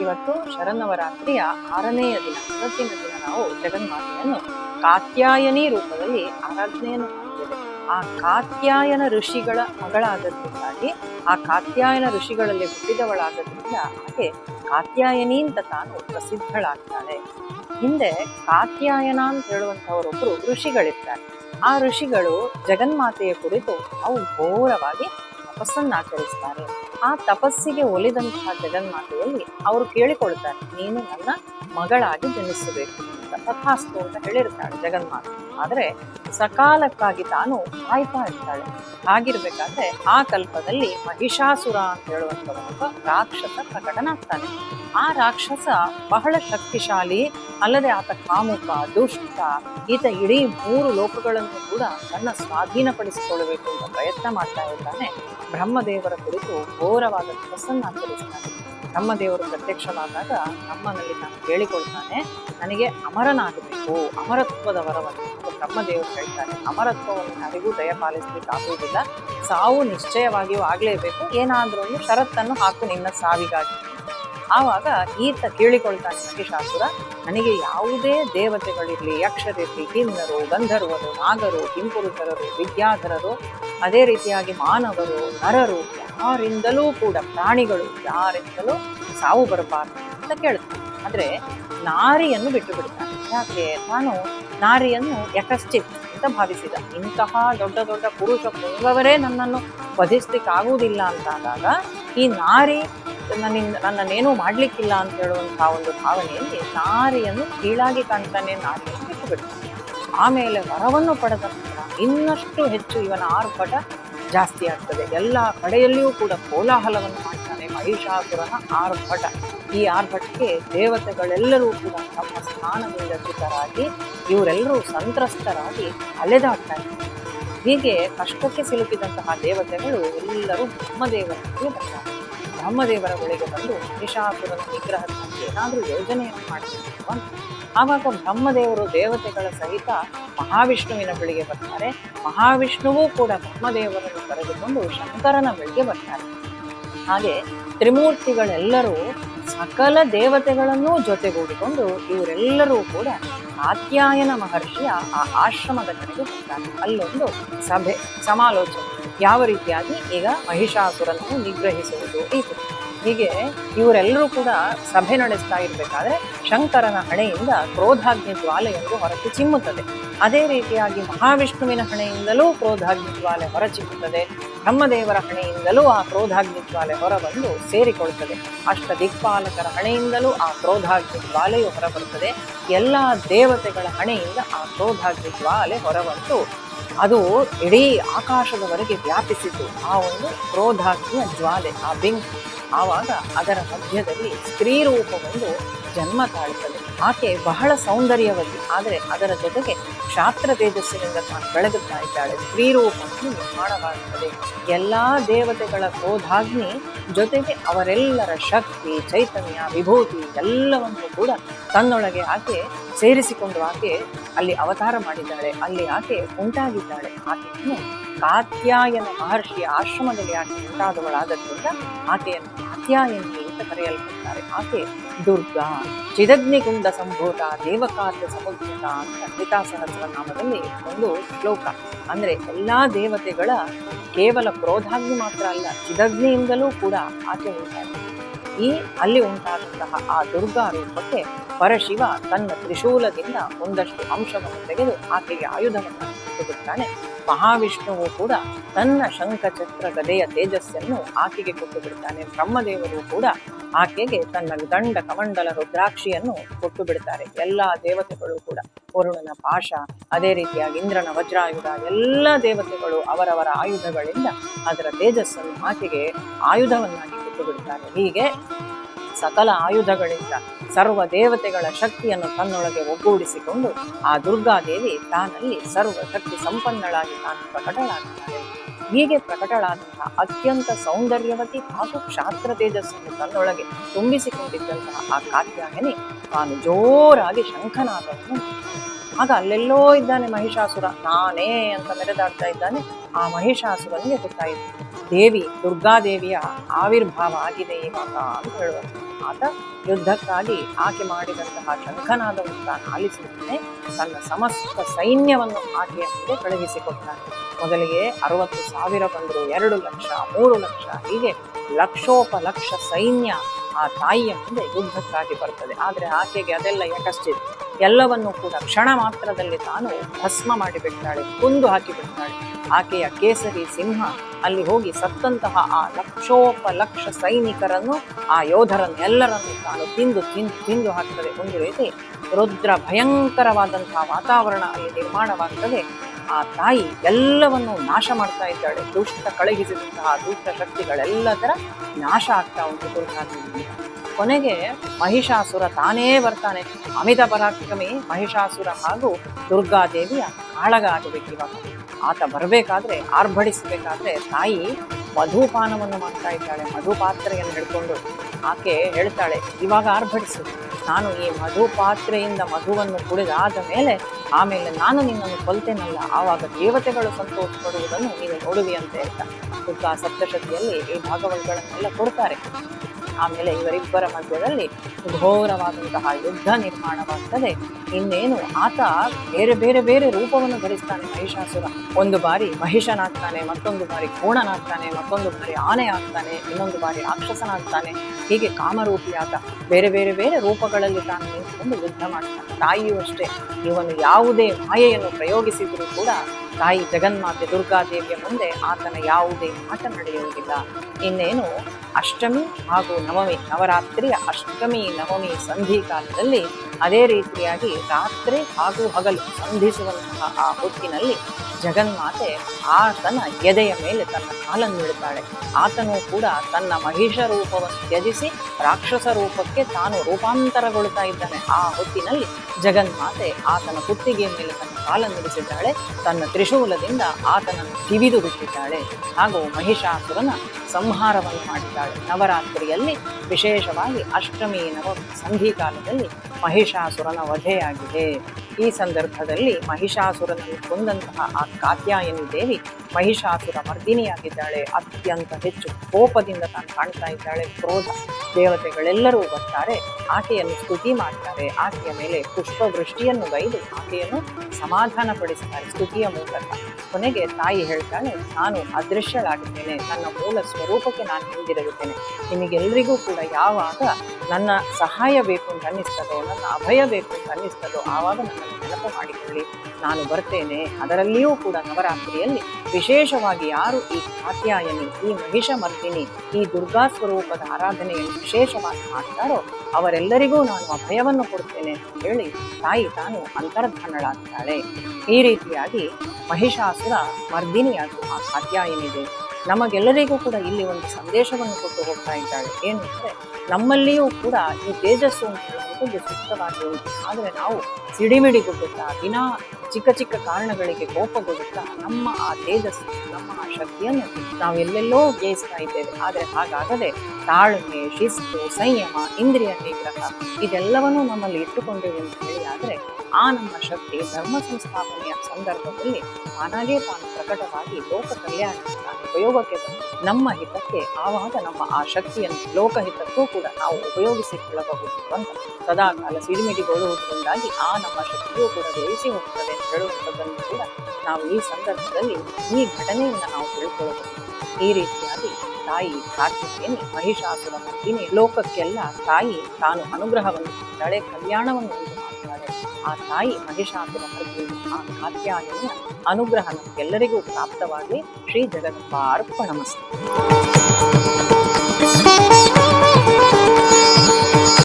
ಇವತ್ತು ಶರನ್ನವರಾತ್ರಿಯ ಆರನೆಯ ದಿನ, ಇವತ್ತಿನ ದಿನ ನಾವು ಜಗನ್ಮಾತೆಯನ್ನು ಕಾತ್ಯಾಯನಿ ರೂಪದಲ್ಲಿ ಆರಾಧನೆಯನ್ನು ಆ ಕಾತ್ಯಾಯನ ಋಷಿಗಳ ಮಗಳಾದದ್ರಿಂದಾಗಿ, ಆ ಕಾತ್ಯಾಯನ ಋಷಿಗಳಲ್ಲಿ ಹುಟ್ಟಿದವಳಾದದ್ರಿಂದ ಹಾಗೆ ಕಾತ್ಯಾಯನಿ ಅಂತ ತಾನು ಪ್ರಸಿದ್ಧಳಾಗ್ತಾಳೆ. ಹಿಂದೆ ಕಾತ್ಯಾಯನ ಅಂತ ಹೇಳುವಂತಹವರೊಬ್ಬರು ಋಷಿಗಳಿರ್ತಾರೆ. ಆ ಋಷಿಗಳು ಜಗನ್ಮಾತೆಯ ಕುರಿತು ಅವು ಘೋರವಾಗಿ ತಪಸ್ಸನ್ನು ಆಚರಿಸ್ತಾರೆ ಆ ತಪಸ್ಸಿಗೆ ಒಲಿದಂತಹ ಜಗನ್ಮಾತೆಯಲ್ಲಿ ಅವರು ಕೇಳಿಕೊಳ್ತಾರೆ ನೀನು ನನ್ನ ಮಗಳಾಗಿ ಜನಿಸಬೇಕು ಅಂತ ತಥಾಸ್ತು ಅಂತ ಹೇಳಿರ್ತಾಳೆ ಜಗನ್ಮಾತ. ಆದರೆ ಸಕಾಲಕ್ಕಾಗಿ ತಾನು ಕಾಯ್ತಾ ಇರ್ತಾಳೆ. ಹಾಗಿರ್ಬೇಕಾದ್ರೆ ಆ ಕಲ್ಪದಲ್ಲಿ ಮಹಿಷಾಸುರ ಅಂತ ಹೇಳುವಂಥ ಒಬ್ಬ ರಾಕ್ಷಸ ಪ್ರಕಟನಾಗ್ತಾನೆ. ಆ ರಾಕ್ಷಸ ಬಹಳ ಶಕ್ತಿಶಾಲಿ, ಅಲ್ಲದೆ ಆತ ಕಾಮುಕ, ದುಷ್ಟ, ಈತ ಇಡೀ ಮೂರು ಲೋಕಗಳನ್ನು ಕೂಡ ತನ್ನ ಸ್ವಾಧೀನಪಡಿಸಿಕೊಳ್ಳಬೇಕು ಅಂತ ಪ್ರಯತ್ನ ಮಾಡ್ತಾ ಇರ್ತಾನೆ ಬ್ರಹ್ಮದೇವರ ಕುರಿತು ಘೋರವಾದ ತಪಸ್ಸನ್ನು ಆಚರಿಸ್ತಾನೆ ಬ್ರಹ್ಮದೇವರು ಪ್ರತ್ಯಕ್ಷವಾದಾಗ ನಮ್ಮನಲ್ಲಿ ನಾನು ಕೇಳಿಕೊಳ್ತಾನೆ ನನಗೆ ಅಮರನಾಗಬೇಕು. ಅಮರತ್ವದ ವರವನ್ನು ನಮ್ಮ ದೇವರು ಹೇಳ್ತಾನೆ. ಅಮರತ್ವವನ್ನು ಯಾರಿಗೂ ದಯಪಾಲಿಸಲಿಕ್ಕೆ ಆಗುವುದಿಲ್ಲ. ಸಾವು ನಿಶ್ಚಯವಾಗಿಯೂ ಆಗಲೇಬೇಕು. ಏನಾದರೂ ಒಂದು ಷರತ್ತನ್ನು ಹಾಕು ನಿನ್ನ ಸಾವಿಗಾಗಿ. ಆವಾಗ ಈತ ಕೇಳಿಕೊಳ್ತಾನೆ ಮಹಿಷಾಸುರ ನನಗೆ ಯಾವುದೇ ದೇವತೆಗಳಿರಲಿ, ಯಕ್ಷರಿರಲಿ ಕಿನ್ನರು ಗಂಧರ್ವರು, ನಾಗರು ಹಿಂಪುರುಷರರು ವಿದ್ಯಾಧರರು, ಅದೇ ರೀತಿಯಾಗಿ ಮಾನವರು, ನರರು ಯಾರಿಂದಲೂ ಕೂಡ ಪ್ರಾಣಿಗಳು ಯಾರಿಂದಲೂ ಸಾವು ಬರಬಾರದು ಅಂತ ಕೇಳ್ತಾನೆ ಆದರೆ ನಾರಿಯನ್ನು ಬಿಟ್ಟು ಬಿಡ್ತಾನೆ ಯಾಕೆ? ತಾನು ನಾರಿಯನ್ನು ಯಕಶ್ಚಿತ್ ಅಂತ ಭಾವಿಸಿದ. ಇಂತಹ ದೊಡ್ಡ ದೊಡ್ಡ ಪುರುಷ ಪುಂಗವರೇ ನನ್ನನ್ನು ವಧಿಸ್ಲಿಕ್ಕೆ ಆಗುವುದಿಲ್ಲ ಅಂತಾದಾಗ ಈ ನಾರಿ ನನ್ನಿಂದ ನನ್ನನ್ನೇನೂ ಮಾಡಲಿಕ್ಕಿಲ್ಲ ಅಂತ ಹೇಳುವಂತಹ ಒಂದು ಭಾವನೆಯಲ್ಲಿ ನಾರಿಯನ್ನು ಕೀಳಾಗಿ ಕಾಣ್ತಾನೆ, ನಾರಿಯನ್ನು ಬಿಟ್ಟು ಬಿಡ್ತಾನೆ. ಆಮೇಲೆ ವರವನ್ನು ಪಡೆದ ನಂತರ ಇನ್ನಷ್ಟು ಹೆಚ್ಚು ಇವನ ಆರ್ಭಟ ಜಾಸ್ತಿ ಆಗ್ತದೆ. ಎಲ್ಲ ಕಡೆಯಲ್ಲಿಯೂ ಕೂಡ ಕೋಲಾಹಲವನ್ನು ಮಾಡ್ತಾನೆ ಮಹಿಷಾಸುರನ ಆರ್ಭಟ. ಈ ಆರ್ಭಟಕ್ಕೆ ದೇವತೆಗಳೆಲ್ಲರೂ ಕೂಡ ತಮ್ಮ ಸ್ಥಾನದಿಂದ ಚಿತರಾಗಿ ಇವರೆಲ್ಲರೂ ಸಂತ್ರಸ್ತರಾಗಿ ಅಲೆದಾಡ್ತಾ ಹೀಗೆ ಕಷ್ಟಕ್ಕೆ ಸಿಲುಕಿದಂತಹ ದೇವತೆಗಳು ಎಲ್ಲರೂ ಬ್ರಹ್ಮದೇವರಿಗೆ ಬರ್ತಾರೆ ಬ್ರಹ್ಮದೇವರ ಬಳಿಗೆ ಬಂದು ಮಹಿಷಾಸುರನ ನಿಗ್ರಹಕ್ಕಾಗಿ ಏನಾದರೂ ಯೋಜನೆಯನ್ನು ಮಾಡಬೇಕು ಅಂತ ಆವಾಗ ಬ್ರಹ್ಮದೇವರು ದೇವತೆಗಳ ಸಹಿತ ಮಹಾವಿಷ್ಣುವಿನ ಬಳಿಗೆ ಬರ್ತಾರೆ. ಮಹಾವಿಷ್ಣುವೂ ಕೂಡ ಬ್ರಹ್ಮದೇವರನ್ನು ಕರೆದುಕೊಂಡು ಶಂಕರನ ಬಳಿಗೆ ಬರ್ತಾರೆ. ಹಾಗೆ ತ್ರಿಮೂರ್ತಿಗಳೆಲ್ಲರೂ ಸಕಲ ದೇವತೆಗಳನ್ನೂ ಜೊತೆಗೂಡಿಕೊಂಡು ಇವರೆಲ್ಲರೂ ಕೂಡ ಕಾತ್ಯಾಯನ ಮಹರ್ಷಿಯ ಆ ಆಶ್ರಮದ ಕಡೆಗೆ ಬರ್ತಾರೆ. ಅಲ್ಲೊಂದು ಸಭೆ, ಸಮಾಲೋಚನೆ. ಯಾವ ರೀತಿಯಾಗಿ ಈಗ ಮಹಿಷಾಸುರನ್ನು ನಿಗ್ರಹಿಸುವುದು ಈ ಹೀಗೆ ಇವರೆಲ್ಲರೂ ಕೂಡ ಸಭೆ ನಡೆಸ್ತಾ ಇರಬೇಕಾದ್ರೆ ಶಂಕರನ ಹಣೆಯಿಂದ ಕ್ರೋಧಾಗ್ನಿ ಜ್ವಾಲೆಯೊಂದು ಹೊರಕ್ಕೆ ಚಿಮ್ಮುತ್ತದೆ. ಅದೇ ರೀತಿಯಾಗಿ ಮಹಾವಿಷ್ಣುವಿನ ಹಣೆಯಿಂದಲೂ ಕ್ರೋಧಾಗ್ನಿ ಜ್ವಾಲೆ ಹೊರಚಿಮ್ಮುತ್ತದೆ. ಬ್ರಹ್ಮದೇವರ ಹಣೆಯಿಂದಲೂ ಆ ಕ್ರೋಧಾಗ್ನಿ ಜ್ವಾಲೆ ಹೊರಬಂದು ಸೇರಿಕೊಳ್ಳುತ್ತದೆ. ಅಷ್ಟ ದಿಕ್ಪಾಲಕರ ಹಣೆಯಿಂದಲೂ ಆ ಕ್ರೋಧಾಗ್ನಿ ಜ್ವಾಲೆಯು ಹೊರಬರುತ್ತದೆ. ಎಲ್ಲ ದೇವತೆಗಳ ಹಣೆಯಿಂದ ಆ ಕ್ರೋಧಾಗ್ನಿ ಜ್ವಾಲೆ ಹೊರಬಂದು ಅದು ಇಡೀ ಆಕಾಶದವರೆಗೆ ವ್ಯಾಪಿಸಿತು. ಆ ಒಂದು ಕ್ರೋಧಾಗ್ನಿಯ ಜ್ವಾಲೆ, ಆ ಬೆಂಕಿ ಆವಾಗ ಅದರ ಮಧ್ಯದಲ್ಲಿ ಸ್ತ್ರೀ ರೂಪವೊಂದು ಜನ್ಮ ತಾಳುತ್ತದೆ ಆಕೆ ಬಹಳ ಸೌಂದರ್ಯವತಿ, ಆದರೆ ಅದರ ಜೊತೆಗೆ ಶಾಸ್ತ್ರ ತೇಜಸ್ಸಿನಿಂದ ತಾನು ಬೆಳಗುತ್ತಾ ಇದ್ದಾಳೆ ಸ್ತ್ರೀರೂಪವನ್ನು ನಿರ್ಮಾಣವಾಗುತ್ತದೆ. ಎಲ್ಲ ದೇವತೆಗಳ ಕ್ರೋಧಾಗ್ನಿ ಜೊತೆಗೆ ಅವರೆಲ್ಲರ ಶಕ್ತಿ, ಚೈತನ್ಯ, ವಿಭೂತಿ ಎಲ್ಲವನ್ನು ಕೂಡ ತನ್ನೊಳಗೆ ಆಕೆ ಸೇರಿಸಿಕೊಂಡು ಆಕೆ ಅಲ್ಲಿ ಅವತಾರ ಮಾಡಿದ್ದಾಳೆ. ಅಲ್ಲಿ ಆಕೆ ಉಂಟಾಗಿದ್ದಾಳೆ. ಆಕೆಯನ್ನು ಕಾತ್ಯಾಯನ ಮಹರ್ಷಿಯ ಆಶ್ರಮದಲ್ಲಿ ಆಕೆ ಉಂಟಾದವಳಾದದ್ರಿಂದ ಆಕೆಯನ್ನು ಕಾತ್ಯಾಯನಿ ಅಂತ ಕರೆಯಲ್ಪಡ್ತಾರೆ. ಆಕೆ ದುರ್ಗಾ, ಚಿದಗ್ನಿಗುಂಡ ಸಂಭೂತ, ದೇವಕಾರ್ಯ ಸಮುದ್ರತ ಅಂತ ಲಲಿತಾ ಸಹಸ್ರನಾಮದಲ್ಲಿ ಒಂದು ಶ್ಲೋಕ. ಅಂದ್ರೆ ಎಲ್ಲಾ ದೇವತೆಗಳ ಕೇವಲ ಕ್ರೋಧಾಗ್ನಿ ಮಾತ್ರ ಅಲ್ಲ, ಚಿದಗ್ನಿಯಿಂದಲೂ ಕೂಡ ಆಕೆ ಉಂಟಾಗಿದೆ ಈ ಅಲ್ಲಿ ಉಂಟಾದಂತಹ ಆ ದುರ್ಗಾ ರೂಪಕ್ಕೆ ಪರಶಿವ ತನ್ನ ತ್ರಿಶೂಲದಿಂದ ಒಂದಷ್ಟು ಅಂಶವನ್ನು ತೆಗೆದು ಆಕೆಗೆ ಆಯುಧವನ್ನು ಕೊಟ್ಟುಬಿಡ್ತಾನೆ ಮಹಾವಿಷ್ಣುವು ಕೂಡ ತನ್ನ ಶಂಖಚಕ್ರ ಗದೆಯ ತೇಜಸ್ಸನ್ನು ಆಕೆಗೆ ಕೊಟ್ಟು ಬಿಡ್ತಾನೆ ಬ್ರಹ್ಮದೇವರು ಕೂಡ ಆಕೆಗೆ ತನ್ನ ದಂಡ ಕಮಂಡಲ ರುದ್ರಾಕ್ಷಿಯನ್ನು ಕೊಟ್ಟು ಬಿಡ್ತಾರೆ ಎಲ್ಲ ದೇವತೆಗಳು ಕೂಡ, ವರುಣನ ಪಾಶ, ಅದೇ ರೀತಿಯಾಗಿ ಇಂದ್ರನ ವಜ್ರಾಯುಧ, ಎಲ್ಲ ದೇವತೆಗಳು ಅವರವರ ಆಯುಧಗಳಿಂದ ಅದರ ತೇಜಸ್ಸನ್ನು ಆಕೆಗೆ ಆಯುಧವನ್ನಾಗಿ ಕೊಟ್ಟು ಹೀಗೆ ಸಕಲ ಆಯುಧಗಳಿಂದ ಸರ್ವ ದೇವತೆಗಳ ಶಕ್ತಿಯನ್ನು ತನ್ನೊಳಗೆ ಒಗ್ಗೂಡಿಸಿಕೊಂಡು ಆ ದುರ್ಗಾದೇವಿ ತಾನಲ್ಲಿ ಸರ್ವ ಶಕ್ತಿ ಸಂಪನ್ನಳಾಗಿ ತಾನು ಪ್ರಕಟಳಾಗುತ್ತಾಳೆ ಹೀಗೆ ಪ್ರಕಟಳಾದಂತಹ ಅತ್ಯಂತ ಸೌಂದರ್ಯವತಿ ಹಾಗೂ ಕ್ಷಾತ್ರ ತೇಜಸ್ಸನ್ನು ತನ್ನೊಳಗೆ ತುಂಬಿಸಿಕೊಂಡಿದ್ದಂತಹ ಆ ಕಾತ್ಯಾಯನಿ ತಾನು ಜೋರಾಗಿ ಶಂಖನಾದವನ್ನು ಆಗ ಅಲ್ಲೆಲ್ಲೋ ಇದ್ದಾನೆ ಮಹಿಷಾಸುರ. ನಾನೇ ಅಂತ ಮೆರೆದಾಡ್ತಾ ಇದ್ದಾನೆ. ಆ ಮಹಿಷಾಸುರನಿಗೆ ಗೊತ್ತಾಯಿತು. ದೇವಿ, ದುರ್ಗಾದೇವಿಯ ಆವಿರ್ಭಾವ ಆಗಿದೆ ಇವಾಗ ಅಂತ ಹೇಳುವಂತ ಆತ ಯುದ್ಧಕ್ಕಾಗಿ ಆಕೆ ಮಾಡಿದಂತಹ ಶಂಖನಾದವನ್ನು ಆಲಿಸಿದ್ದೇನೆ ತನ್ನ ಸಮಸ್ತ ಸೈನ್ಯವನ್ನು ಆಕೆಯ ಮುಂದೆ ಕಳುಹಿಸಿಕೊಡ್ತಾನೆ ಮೊದಲಿಗೆ ಅರವತ್ತು ಸಾವಿರ ಬಂದರು, ಎರಡು ಲಕ್ಷ, ಮೂರು ಲಕ್ಷ, ಹೀಗೆ ಲಕ್ಷೋಪಲಕ್ಷ ಸೈನ್ಯ ಆ ತಾಯಿಯ ಮುಂದೆ ಯುದ್ಧಕ್ಕಾಗಿ ಬರ್ತದೆ. ಆದರೆ ಆಕೆಗೆ ಅದೆಲ್ಲ ಯಾಕಷ್ಟಿದೆ ಎಲ್ಲವನ್ನು ಕೂಡ ಕ್ಷಣ ಮಾತ್ರದಲ್ಲಿ ತಾನು ಭಸ್ಮ ಮಾಡಿಬಿಡ್ತಾಳೆ ಕುಂದು ಹಾಕಿಬಿಡ್ತಾಳೆ ಆಕೆಯ ಕೇಸರಿ ಸಿಂಹ ಅಲ್ಲಿ ಹೋಗಿ ಸತ್ತಂತಹ ಆ ಲಕ್ಷೋಪಲಕ್ಷ ಸೈನಿಕರನ್ನು, ಆ ಯೋಧರನ್ನು ಎಲ್ಲರನ್ನು ತಾನು ತಿಂದು ತಿಂದು ತಿಂದು ಹಾಕ್ತದೆ. ಒಂದು ರೀತಿ ರುದ್ರ ಭಯಂಕರವಾದಂತಹ ವಾತಾವರಣ ಅಲ್ಲಿ ನಿರ್ಮಾಣವಾಗ್ತದೆ. ಆ ತಾಯಿ ಎಲ್ಲವನ್ನು ನಾಶ ಮಾಡ್ತಾ ಇದ್ದಾಳೆ. ದುಷ್ಟ ಕಳಗಿಸಿದಂತಹ ದುಷ್ಟ ಶಕ್ತಿಗಳೆಲ್ಲದರ ನಾಶ ಆಗ್ತಾ ಉಂಟು. ದುರ್ಗಾದೇವಿ ಕೊನೆಗೆ ಮಹಿಷಾಸುರ ತಾನೇ ಬರ್ತಾನೆ. ಅಮಿತ ಪರಾಕ್ರಮಿ ಮಹಿಷಾಸುರ ಹಾಗೂ ದುರ್ಗಾದೇವಿಯ ಕಾಳಗ ಆಗಬೇಕು ಇವಾಗ ಆತ ಬರಬೇಕಾದ್ರೆ ಆರ್ಭಡಿಸಬೇಕಾದ್ರೆ ತಾಯಿ ಮಧುಪಾನವನ್ನು ಮಾಡ್ತಾ ಇದ್ದಾಳೆ, ಮಧುಪಾತ್ರೆಯನ್ನು ಹಿಡ್ಕೊಂಡು. ಆಕೆ ಹೇಳ್ತಾಳೆ, ಇವಾಗ ಆರ್ಭಡಿಸು ನಾನು ಈ ಮಧು ಪಾತ್ರೆಯಿಂದ ಮಧುವನ್ನು ಕುಡಿದಾದ ಮೇಲೆ ಆಮೇಲೆ ನಾನು ನಿನ್ನನ್ನು ಕೊಲ್ತೇನಲ್ಲ, ಆವಾಗ ದೇವತೆಗಳು ಸಂತೋಷ ಪಡುವುದನ್ನು ನೀನು ನೋಡುವಿ ಅಂತ ಹೇಳ್ತಾ ದುರ್ಗಾ ಸಪ್ತಶತಿಯಲ್ಲಿ ಈ ಭಾಗವತಗಳನ್ನೆಲ್ಲ ಕೊಡ್ತಾರೆ. ಆಮೇಲೆ ಇವರಿಬ್ಬರ ಮಧ್ಯದಲ್ಲಿ ಘೋರವಾದಂತಹ ಯುದ್ಧ ನಿರ್ಮಾಣವಾಗ್ತದೆ. ಇನ್ನೇನು ಆತ ಬೇರೆ ಬೇರೆ ಬೇರೆ ರೂಪವನ್ನು ಧರಿಸ್ತಾನೆ, ಮಹಿಷಾಸುರ. ಒಂದು ಬಾರಿ ಮಹಿಷನಾಗ್ತಾನೆ, ಮತ್ತೊಂದು ಬಾರಿ ಕೋಣನಾಗ್ತಾನೆ ಮತ್ತೊಂದು ಬಾರಿ ಆನೆ ಆಗ್ತಾನೆ ಇನ್ನೊಂದು ಬಾರಿ ರಾಕ್ಷಸನಾಗ್ತಾನೆ. ಹೀಗೆ ಕಾಮರೂಪಿ ಆತ ಬೇರೆ ಬೇರೆ ಬೇರೆ ರೂಪಗಳಲ್ಲಿ ತಾನು ನಿಂತುಕೊಂಡು ಯುದ್ಧ ಮಾಡ್ತಾನೆ. ತಾಯಿಯೂ ಅಷ್ಟೇ. ಇವನು ಯಾವುದೇ ಮಾಯೆಯನ್ನು ಪ್ರಯೋಗಿಸಿದರೂ ಕೂಡ ತಾಯಿ ಜಗನ್ಮಾತೆ ದುರ್ಗಾದೇವಿಯ ಮುಂದೆ ಆತನ ಯಾವುದೇ ಮಾತ ನಡೆಯುವುದಿಲ್ಲ. ಇನ್ನೇನು? ಅಷ್ಟಮಿ ಹಾಗೂ ನವಮಿ, ನವರಾತ್ರಿಯ ಅಷ್ಟಮಿ, ನವಮಿ ಸಂಧಿ ಕಾಲದಲ್ಲಿ ಅದೇ ರೀತಿಯಾಗಿ ರಾತ್ರಿ ಹಾಗೂ ಹಗಲು ಸಂಧಿಸುವಂತಹ ಆ ಹೊತ್ತಿನಲ್ಲಿ ಜಗನ್ಮಾತೆ ಆತನ ಎದೆಯ ಮೇಲೆ ತನ್ನ ಕಾಲನ್ನು ಇಡುತ್ತಾಳೆ. ಆತನು ಕೂಡ ತನ್ನ ಮಹಿಷ ರೂಪವನ್ನು ತ್ಯಜಿಸಿ ರಾಕ್ಷಸ ರೂಪಕ್ಕೆ ತಾನು ರೂಪಾಂತರಗೊಳ್ತಾ ಇದ್ದಾನೆ. ಆ ಹೊತ್ತಿನಲ್ಲಿ ಜಗನ್ಮಾತೆ ಆತನ ಕುತ್ತಿಗೆಯ ಮೇಲೆ ತನ್ನ ಕಾಲನ್ನು ಇಡಿಸಿದ್ದಾಳೆ ತನ್ನ ತ್ರಿಶೂಲದಿಂದ ಆತನನ್ನು ಕಿವಿದು ಬಿಟ್ಟಿದ್ದಾಳೆ. ಹಾಗೂ ಮಹಿಷಾಸುರನ ಸಂಹಾರವನ್ನು ಮಾಡಿದ್ದಾಳೆ. ನವರಾತ್ರಿಯಲ್ಲಿ ವಿಶೇಷವಾಗಿ ಅಷ್ಟಮಿ ನವ ಸಂಧಿ ಕಾಲದಲ್ಲಿ ಮಹಿಷಾಸುರನ ವಧೆಯಾಗಿದೆ. ಈ ಸಂದರ್ಭದಲ್ಲಿ ಮಹಿಷಾಸುರನನ್ನು ಕೊಂದಂತಹ ಆ ಕಾತ್ಯಾಯನಿ ದೇವಿ ಮಹಿಷಾಸುರ ಮರ್ದಿನಿಯಾಗಿದ್ದಾಳೆ ಅತ್ಯಂತ ಹೆಚ್ಚು ಕೋಪದಿಂದ ತಾನು ಕಾಣ್ತಾ ಇದ್ದಾಳೆ. ಕ್ರೋಧ ದೇವತೆಗಳೆಲ್ಲರೂ ಬರ್ತಾರೆ. ಆಕೆಯನ್ನು ಸ್ತುತಿ ಮಾಡ್ತಾರೆ. ಆಕೆಯ ಮೇಲೆ ಪುಷ್ಪವೃಷ್ಟಿಯನ್ನು ಬೈದು ಆಕೆಯನ್ನು ಸಮಾಧಾನಪಡಿಸ್ತಾರೆ ಸ್ತುತಿಯ ಮೂಲಕ. ಕೊನೆಗೆ ತಾಯಿ ಹೇಳ್ತಾಳೆ, ನಾನು ಅದೃಶ್ಯಳಾಗಿದ್ದೇನೆ. ನನ್ನ ಮೂಲ ಸ್ವರೂಪಕ್ಕೆ ನಾನು ಹಿಂದಿರುತ್ತೇನೆ ನಿಮಗೆಲ್ಲರಿಗೂ ಕೂಡ ಯಾವಾಗ ನನ್ನ ಸಹಾಯ ಬೇಕು ಅಂತ ಅನ್ನಿಸ್ತದೋ, ನನ್ನ ಅಭಯ ಬೇಕು ಅಂತ ಅನ್ನಿಸ್ತದೋ, ಆವಾಗ ನನ್ನನ್ನು ನೆನಪು ಮಾಡಿಕೊಳ್ಳಿ. ನಾನು ಬರ್ತೇನೆ. ಅದರಲ್ಲಿಯೂ ಕೂಡ ನವರಾತ್ರಿಯಲ್ಲಿ ವಿಶೇಷವಾಗಿ ಯಾರು ಈ ಕಾತ್ಯಾಯನಿ, ಈ ಮಹಿಷಮರ್ದಿನಿ, ಈ ದುರ್ಗಾ ಸ್ವರೂಪದ ಆರಾಧನೆಯನ್ನು ವಿಶೇಷವಾಗಿ ಮಾಡ್ತಾರೋ ಅವರೆಲ್ಲರಿಗೂ ನಾನು ಅಭಯವನ್ನು ಕೊಡ್ತೇನೆ ಅಂತ ಹೇಳಿ ತಾಯಿ ತಾನು ಅಂತರ್ಧನಳಾಗ್ತಾಳೆ. ಈ ರೀತಿಯಾಗಿ ಮಹಿಷಾಸುರ ಮರ್ದಿನಿಯಾದ ಆ ಕಾತ್ಯಾಯನಿದೆ ನಮಗೆಲ್ಲರಿಗೂ ಕೂಡ ಇಲ್ಲಿ ಒಂದು ಸಂದೇಶವನ್ನು ಕೊಟ್ಟು ಹೋಗ್ತಾ ಇದ್ದಾಳೆ. ಏನು ಅಂದರೆ ನಮ್ಮಲ್ಲಿಯೂ ಕೂಡ ಈ ತೇಜಸ್ಸು ಹೇಳುವಂಥದ್ದು ಸೂಕ್ತವಾಗಿರುವುದು ಆದರೆ ನಾವು ಸಿಡಿಮಿಡಿಗೊಳ್ಳುತ್ತಾ, ದಿನ ಚಿಕ್ಕ ಚಿಕ್ಕ ಕಾರಣಗಳಿಗೆ ಕೋಪಗೊಳ್ಳುತ್ತಾ, ನಮ್ಮ ಆ ತೇಜಸ್ಸು, ನಮ್ಮ ಆ ಶಕ್ತಿಯನ್ನು ನಾವು ಎಲ್ಲೆಲ್ಲೋ ಜಯಿಸ್ತಾ ಇದ್ದೇವೆ. ಆದರೆ ಹಾಗಾಗದೆ ತಾಳ್ಮೆ, ಶಿಸ್ತು, ಸಂಯಮ, ಇಂದ್ರಿಯ ನಿಗ್ರಹ, ಇದೆಲ್ಲವನ್ನೂ ನಮ್ಮಲ್ಲಿ ಇಟ್ಟುಕೊಂಡಿವೆ ಅಂತ ಹೇಳಿ ಆದರೆ ಆ ನಮ್ಮ ಶಕ್ತಿ, ಧರ್ಮ ಸಂಸ್ಥಾಪನೆಯ ಸಂದರ್ಭದಲ್ಲಿ ತಾನಾಗೇ ತಾನು ಪ್ರಕಟವಾಗಿ ಲೋಕ ಕಲ್ಯಾಣಕ್ಕೆ ತಾನು ಉಪಯೋಗಕ್ಕೆ ಬಂದು ನಮ್ಮ ಹಿತಕ್ಕೆ ಆವಾಗ ನಮ್ಮ ಆ ಶಕ್ತಿಯನ್ನು ಲೋಕಹಿತಕ್ಕೂ ಕೂಡ ನಾವು ಉಪಯೋಗಿಸಿಕೊಳ್ಳಬಹುದು ಅಂತ ಸದಾಕಾಲ ಸಿಡಿಮಿಡಿಗೊಳ್ಳುವುದರಿಂದಾಗಿ ಆ ನಮ್ಮ ಶಕ್ತಿಯೂ ಕೂಡ ಬೇಯಿಸಿ ಹೋಗುತ್ತದೆ ಅಂತ ಹೇಳುವಂಥದ್ದನ್ನು ಕೂಡ ನಾವು ಈ ಸಂದರ್ಭದಲ್ಲಿ ಈ ಘಟನೆಯಿಂದ ನಾವು ತಿಳ್ಕೊಳ್ಳಬಹುದು. ಈ ರೀತಿಯಾಗಿ ತಾಯಿ ಕಾರ್ತಿಕೆಯನ್ನು ಮಹಿಷಾಸುರ ಮರ್ದಿನಿ ಲೋಕಕ್ಕೆಲ್ಲ ತಾಯಿ ತಾನು ಅನುಗ್ರಹವನ್ನು ಕೊಡ್ತಾಳೆ ಕಲ್ಯಾಣವನ್ನು ಆ ತಾಯಿ ಮಹಿಷಾಸುರ ಮರ್ದಿನಿ ಆ ಕಾತ್ಯಾಯನಿಯ ಅನುಗ್ರಹ ನಮಗೆಲ್ಲರಿಗೂ ಪ್ರಾಪ್ತವಾಗಲಿ ಶ್ರೀ ಜಗದಂಬ ಅರ್ಪಣಮಸ್ತು